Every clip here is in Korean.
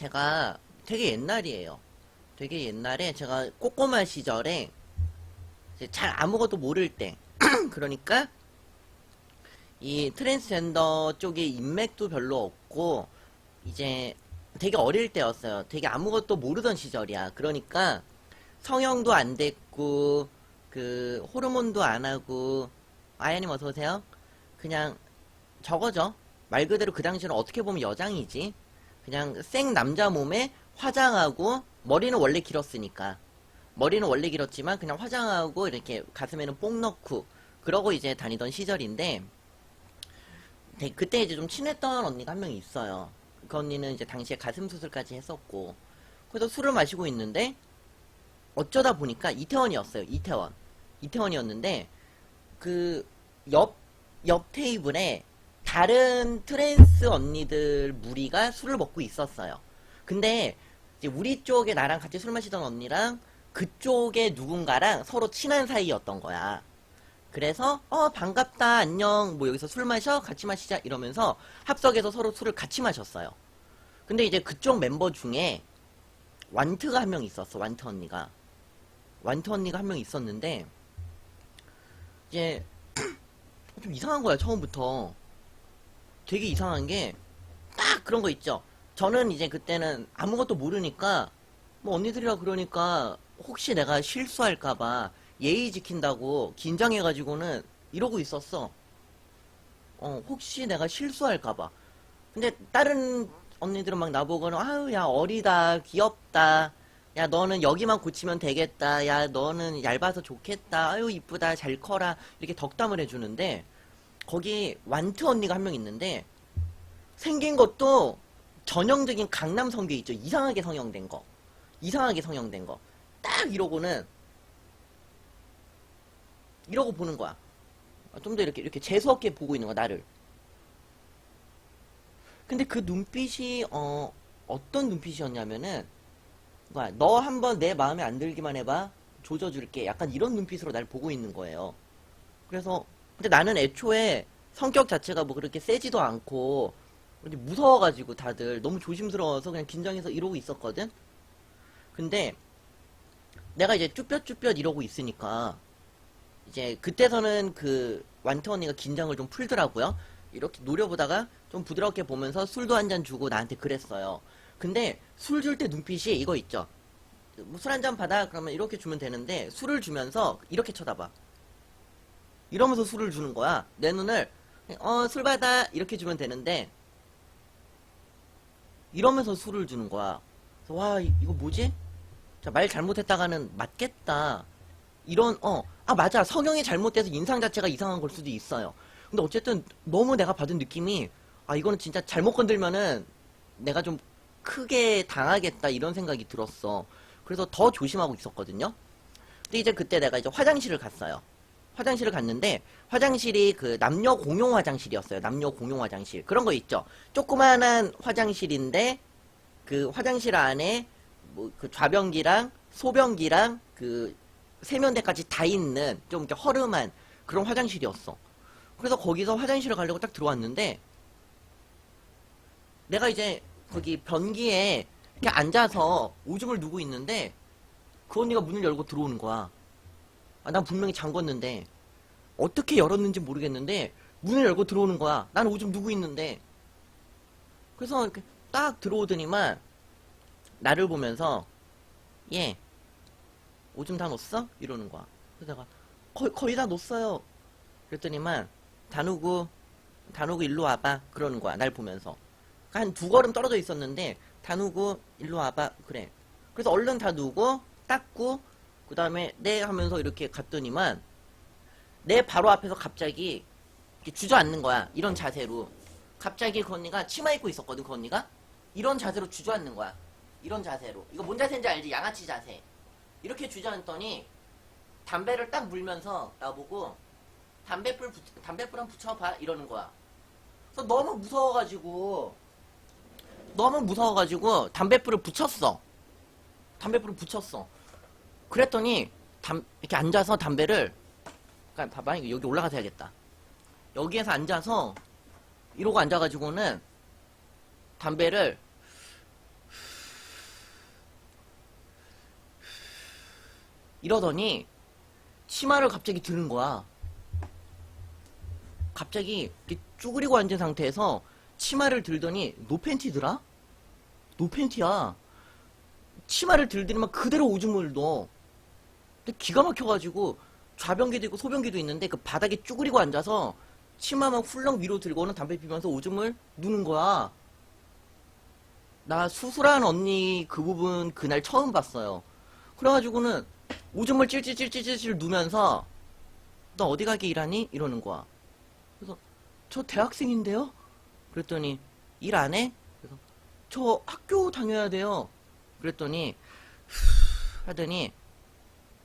제가 되게 옛날이에요. 되게 옛날에 제가 꼬꼬마 시절에 잘 아무것도 모를 때 그러니까 이 트랜스젠더 쪽에 인맥도 별로 없고 이제 되게 어릴 때였어요. 되게 아무것도 모르던 시절이야. 그러니까 성형도 안 됐고 그 호르몬도 안 하고 아야님 어서 오세요. 그냥 저거죠. 말 그대로 그 당시는 어떻게 보면 여장이지. 그냥 생 남자 몸에 화장하고 머리는 원래 길었으니까 머리는 원래 길었지만 그냥 화장하고 이렇게 가슴에는 뽕 넣고 그러고 이제 다니던 시절인데 되게 그때 이제 좀 친했던 언니가 한명 있어요. 그 언니는 이제 당시에 가슴 수술까지 했었고 그래서 술을 마시고 있는데 어쩌다 보니까 이태원이었어요. 이태원. 이태원이었는데 그 옆 옆 테이블에 다른 트랜스 언니들 무리가 술을 먹고 있었어요. 근데 이제 우리 쪽에 나랑 같이 술 마시던 언니랑 그쪽에 누군가랑 서로 친한 사이였던 거야. 그래서 어 반갑다 안녕 뭐 여기서 술 마셔 같이 마시자 이러면서 합석해서 서로 술을 같이 마셨어요. 근데 이제 그쪽 멤버 중에 완트가 한 명 있었어 완트 언니가 완트 언니가 한 명 있었는데 이제 좀 이상한 거야 처음부터 되게 이상한 게 딱 그런 거 있죠. 저는 이제 그때는 아무것도 모르니까 뭐 언니들이라 그러니까 혹시 내가 실수할까봐 예의 지킨다고 긴장해가지고는 이러고 있었어. 어, 혹시 내가 실수할까봐. 근데 다른 언니들은 막 나보고는 아유 야 어리다 귀엽다 야 너는 여기만 고치면 되겠다 야 너는 얇아서 좋겠다 아유 이쁘다 잘 커라 이렇게 덕담을 해주는데 거기 완트 언니가 한 명 있는데 생긴 것도 전형적인 강남 성게 있죠. 이상하게 성형된 거. 이상하게 성형된 거. 딱 이러고는 이러고 보는 거야. 좀 더 이렇게 이렇게 재수 없게 보고 있는 거야 나를. 근데 그 눈빛이 어 어떤 눈빛이었냐면은 너 한번 내 마음에 안 들기만 해봐. 조져줄게. 약간 이런 눈빛으로 날 보고 있는 거예요. 그래서 근데 나는 애초에 성격 자체가 뭐 그렇게 세지도 않고 무서워가지고 다들 너무 조심스러워서 그냥 긴장해서 이러고 있었거든 근데 내가 이제 쭈뼛쭈뼛 이러고 있으니까 이제 그때서는 그 완트 언니가 긴장을 좀 풀더라고요. 이렇게 노려보다가 좀 부드럽게 보면서 술도 한 잔 주고 나한테 그랬어요. 근데 술 줄 때 눈빛이 이거 있죠. 뭐술한 잔 받아 그러면 이렇게 주면 되는데 술을 주면서 이렇게 쳐다봐. 이러면서 술을 주는 거야. 내 눈을 어 술 받아 이렇게 주면 되는데 이러면서 술을 주는 거야. 그래서 와 이- 이거 뭐지? 자, 말 잘못했다가는 맞겠다. 이런 어 아 맞아 성형이 잘못돼서 인상 자체가 이상한 걸 수도 있어요. 근데 어쨌든 너무 내가 받은 느낌이 아 이거는 진짜 잘못 건들면은 내가 좀 크게 당하겠다 이런 생각이 들었어. 그래서 더 조심하고 있었거든요. 근데 이제 그때 내가 이제 화장실을 갔어요. 화장실을 갔는데 화장실이 그 남녀 공용 화장실이었어요. 남녀 공용 화장실 그런 거 있죠. 조그만한 화장실인데 그 화장실 안에 뭐 그 좌변기랑 소변기랑 그 세면대까지 다 있는 좀 이렇게 허름한 그런 화장실이었어. 그래서 거기서 화장실을 가려고 딱 들어왔는데 내가 이제 거기 변기에 이렇게 앉아서 오줌을 누고 있는데 그 언니가 문을 열고 들어오는 거야. 아, 난 분명히 잠궜는데 어떻게 열었는지 모르겠는데 문을 열고 들어오는 거야. 나는 오줌 누고 있는데 그래서 이렇게 딱 들어오더니만 나를 보면서 얘 오줌 다 넣었어? 이러는 거야. 그래서 내가 거의, 거의 다 넣었어요. 그랬더니만 다누구 다누구 일로 와봐 그러는 거야. 날 보면서 한 두 걸음 떨어져 있었는데 다누구 일로 와봐 그래. 그래서 얼른 다 누고 닦고 그 다음에 네 하면서 이렇게 갔더니만 내 바로 앞에서 갑자기 주저앉는 거야. 이런 자세로. 갑자기 그 언니가 치마 입고 있었거든, 그 언니가. 이런 자세로 주저앉는 거야. 이런 자세로. 이거 뭔 자세인지 알지? 양아치 자세. 이렇게 주저앉더니 담배를 딱 물면서 나보고 담배불 붙, 담배불 한번 붙여봐 이러는 거야. 그래서 너무 무서워가지고 너무 무서워가지고 담배불을 붙였어. 담배불을 붙였어. 그랬더니 담, 이렇게 앉아서 담배를 그러니까 봐봐 여기 올라가서 해야겠다. 여기에서 앉아서 이러고 앉아가지고는 담배를 이러더니 치마를 갑자기 드는 거야. 갑자기 쭈그리고 앉은 상태에서 치마를 들더니 노팬티더라? 노팬티야. 치마를 들더니만 그대로 오줌을 넣어. 근데 기가 막혀가지고 좌변기도 있고 소변기도 있는데 그 바닥에 쭈그리고 앉아서 치마만 훌렁 위로 들고는 담배 피면서 오줌을 누는 거야. 나 수술한 언니 그 부분 그날 처음 봤어요. 그래가지고는 오줌을 찔찔찔찔찔 누면서 너 어디 가게 일하니? 이러는 거야. 그래서 저 대학생인데요? 그랬더니 일 안 해? 그래서 저 학교 다녀야 돼요. 그랬더니 후 하더니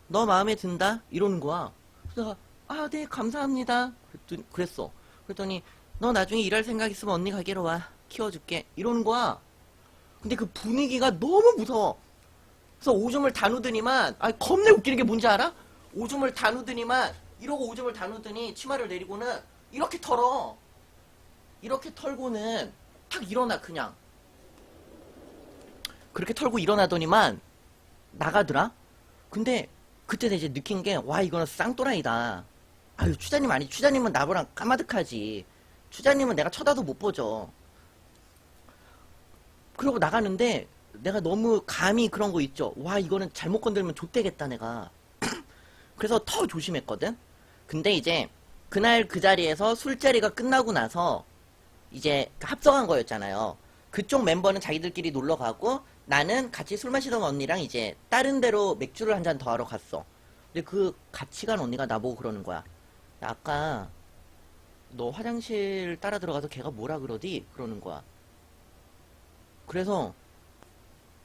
너 마음에 든다? 이러는 거야. 그래서 내가 아, 네, 감사합니다. 그랬더니, 그랬어. 그랬더니 너 나중에 일할 생각 있으면 언니 가게로 와. 키워줄게. 이러는 거야. 근데 그 분위기가 너무 무서워. 그래서 오줌을 다 누더니만, 아, 겁내 웃기는 게 뭔지 알아? 오줌을 다 누더니만, 이러고 오줌을 다 누더니 치마를 내리고는 이렇게 털어. 이렇게 털고는 탁 일어나, 그냥. 그렇게 털고 일어나더니만 나가더라? 근데 그때 이제 느낀 게, 와, 이거는 쌍또라이다. 아유, 추자님 아니, 추자님은 나보랑 까마득하지. 추자님은 내가 쳐다도 못 보죠. 그러고 나가는데, 내가 너무 감히 그런 거 있죠. 와, 이거는 잘못 건들면 좆되겠다, 내가. 그래서 더 조심했거든? 근데 이제, 그날 그 자리에서 술자리가 끝나고 나서, 이제 합성한 거였잖아요. 그쪽 멤버는 자기들끼리 놀러 가고, 나는 같이 술 마시던 언니랑 이제 다른 데로 맥주를 한 잔 더 하러 갔어. 근데 그 같이 간 언니가 나보고 그러는 거야. 야, 아까 너 화장실 따라 들어가서 걔가 뭐라 그러디? 그러는 거야. 그래서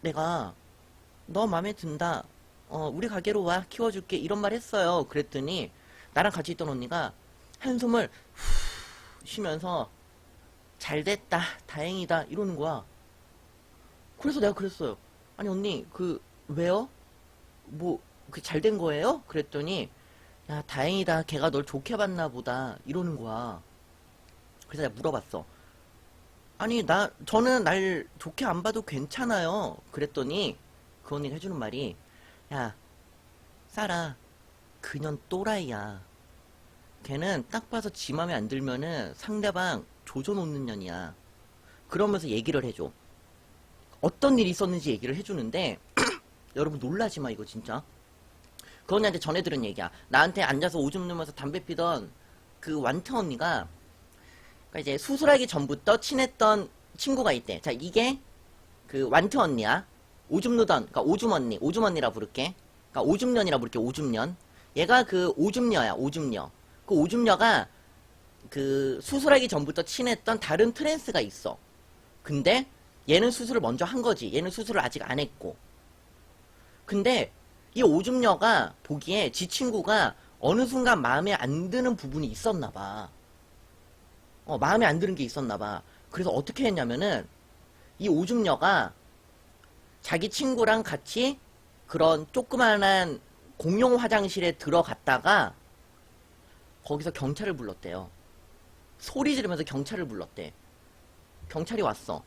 내가 너 마음에 든다. 어, 우리 가게로 와. 키워줄게. 이런 말 했어요. 그랬더니 나랑 같이 있던 언니가 한숨을 후 쉬면서 잘 됐다. 다행이다. 이러는 거야. 그래서 내가 그랬어요. 아니 언니 그 왜요? 뭐그잘된 거예요? 그랬더니 야 다행이다. 걔가 널 좋게 봤나 보다. 이러는 거야. 그래서 내가 물어봤어. 아니 나 저는 날 좋게 안 봐도 괜찮아요. 그랬더니 그 언니가 해주는 말이 야 쌀아 그년 또라이야. 걔는 딱 봐서 지 맘에 안 들면은 상대방 조져놓는 년이야. 그러면서 얘기를 해줘. 어떤 일이 있었는지 얘기를 해주는데 여러분 놀라지 마 이거 진짜. 그 언니한테 전해 들은 얘기야. 나한테 앉아서 오줌 누면서 담배 피던 그 완트 언니가 그러니까 이제 수술하기 전부터 친했던 친구가 있대. 자 이게 그 완트 언니야. 오줌 누던 그러니까 오줌 언니 오줌 언니라 부를게. 그러니까 오줌년이라 부를게 오줌년 얘가 그 오줌녀야 오줌녀. 그 오줌녀가 그 수술하기 전부터 친했던 다른 트랜스가 있어. 근데 얘는 수술을 먼저 한 거지. 얘는 수술을 아직 안 했고. 근데 이 오줌녀가 보기에 지 친구가 어느 순간 마음에 안 드는 부분이 있었나 봐. 어, 마음에 안 드는 게 있었나 봐. 그래서 어떻게 했냐면은 이 오줌녀가 자기 친구랑 같이 그런 조그만한 공용 화장실에 들어갔다가 거기서 경찰을 불렀대요. 소리 지르면서 경찰을 불렀대. 경찰이 왔어.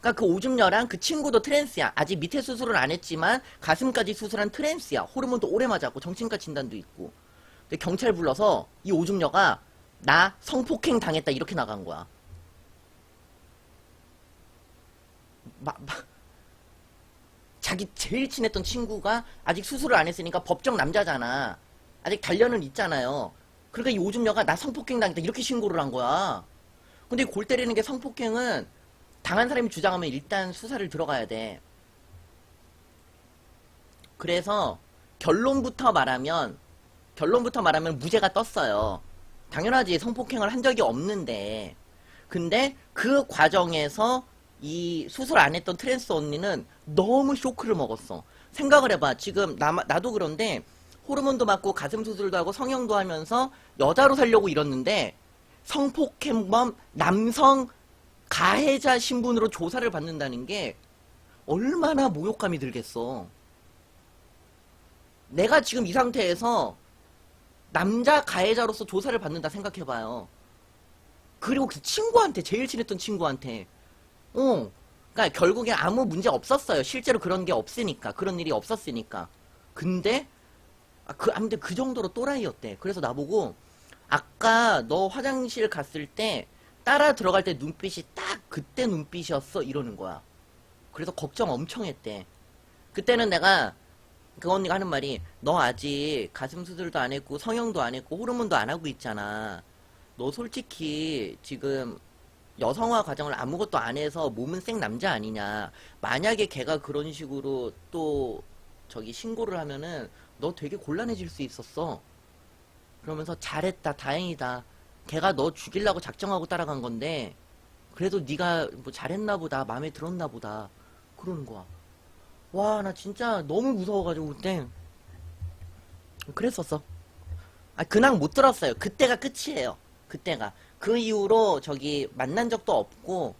그러니까 그 오줌녀랑 그 친구도 트랜스야. 아직 밑에 수술을 안 했지만 가슴까지 수술한 트랜스야. 호르몬도 오래 맞았고 정신과 진단도 있고. 근데 경찰 불러서 이 오줌녀가 나 성폭행 당했다 이렇게 나간 거야. 마, 마, 자기 제일 친했던 친구가 아직 수술을 안 했으니까 법정 남자잖아. 아직 단련은 있잖아요. 그러니까 이 오줌녀가 나 성폭행 당했다 이렇게 신고를 한 거야. 근데 골 때리는 게 성폭행은 당한 사람이 주장하면 일단 수사를 들어가야 돼. 그래서 결론부터 말하면 결론부터 말하면 무죄가 떴어요. 당연하지 성폭행을 한 적이 없는데 근데 그 과정에서 이 수술 안 했던 트랜스 언니는 너무 쇼크를 먹었어. 생각을 해봐. 지금 나, 나도 그런데 호르몬도 맞고 가슴 수술도 하고 성형도 하면서 여자로 살려고 이뤘는데 성폭행범 남성 가해자 신분으로 조사를 받는다는 게 얼마나 모욕감이 들겠어. 내가 지금 이 상태에서 남자 가해자로서 조사를 받는다 생각해봐요. 그리고 그 친구한테, 제일 친했던 친구한테. 어. 그니까 결국에 아무 문제 없었어요. 실제로 그런 게 없으니까. 그런 일이 없었으니까. 근데 아, 그 아무튼 그 정도로 또라이였대. 그래서 나보고 아까 너 화장실 갔을 때 따라 들어갈 때 눈빛이 딱 그때 눈빛이었어 이러는 거야. 그래서 걱정 엄청 했대. 그때는 내가 그 언니가 하는 말이 너 아직 가슴 수술도 안 했고 성형도 안 했고 호르몬도 안 하고 있잖아. 너 솔직히 지금 여성화 과정을 아무것도 안 해서 몸은 생 남자 아니냐. 만약에 걔가 그런 식으로 또 저기 신고를 하면은 너 되게 곤란해질 수 있었어. 그러면서 잘했다, 다행이다. 걔가 너 죽이려고 작정하고 따라간 건데 그래도 네가 뭐 잘했나 보다, 마음에 들었나 보다. 그러는 거야. 와, 나 진짜 너무 무서워가지고 그때 그랬었어. 아, 근황 못 들었어요. 그때가 끝이에요. 그때가. 그 이후로 저기 만난 적도 없고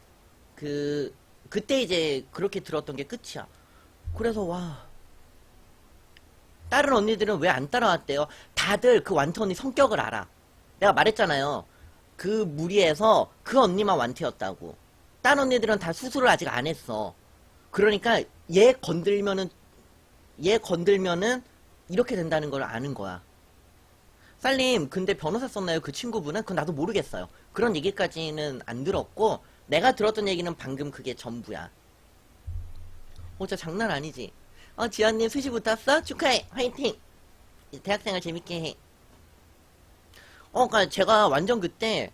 그 그때 이제 그렇게 들었던 게 끝이야. 그래서 와. 다른 언니들은 왜 안 따라왔대요? 다들 그 완트 언니 성격을 알아. 내가 말했잖아요. 그 무리에서 그 언니만 완트였다고. 다른 언니들은 다 수술을 아직 안 했어. 그러니까 얘 건들면은 얘 건들면은 이렇게 된다는 걸 아는 거야. 쌀님, 근데 변호사 썼나요? 그 친구분은? 그건 나도 모르겠어요. 그런 얘기까지는 안 들었고, 내가 들었던 얘기는 방금 그게 전부야. 어, 진짜 장난 아니지? 어, 지연님 수시 붙었어? 축하해! 화이팅! 대학생활 재밌게 해. 어, 그니까 제가 완전 그때,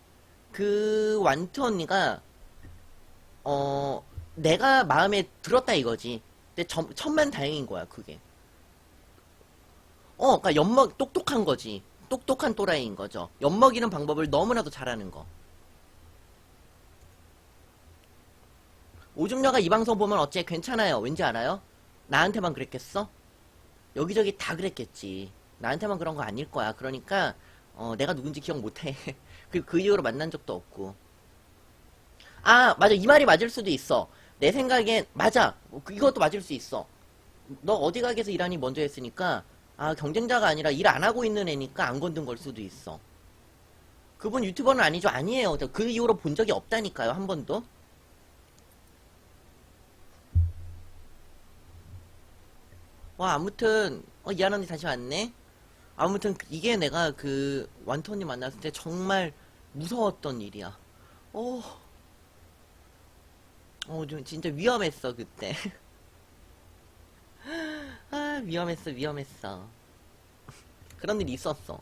그 완트 언니가, 어, 내가 마음에 들었다 이거지. 근데 점, 천만 다행인 거야, 그게. 어, 그니까 엿먹, 똑똑한 거지. 똑똑한 또라이인 거죠. 엿먹이는 방법을 너무나도 잘하는 거. 오줌녀가 이 방송 보면 어째 괜찮아요. 왠지 알아요? 나한테만 그랬겠어? 여기저기 다 그랬겠지. 나한테만 그런 거 아닐 거야. 그러니까, 어, 내가 누군지 기억 못해. 그, 그 이후로 만난 적도 없고. 아, 맞아. 이 말이 맞을 수도 있어. 내 생각엔, 맞아. 그- 이것도 맞을 수 있어. 너 어디 가게에서 일하니 먼저 했으니까, 아, 경쟁자가 아니라 일 안 하고 있는 애니까 안 건든 걸 수도 있어. 그분 유튜버는 아니죠? 아니에요. 저그 이후로 본 적이 없다니까요. 한 번도. 와, 아무튼, 어, 이한 언니 다시 왔네? 아무튼, 이게 내가 그, 완토니 만났을 때 정말 무서웠던 일이야. 어, 어, 좀 진짜 위험했어, 그때. 아, 위험했어, 위험했어. 그런 일이 있었어.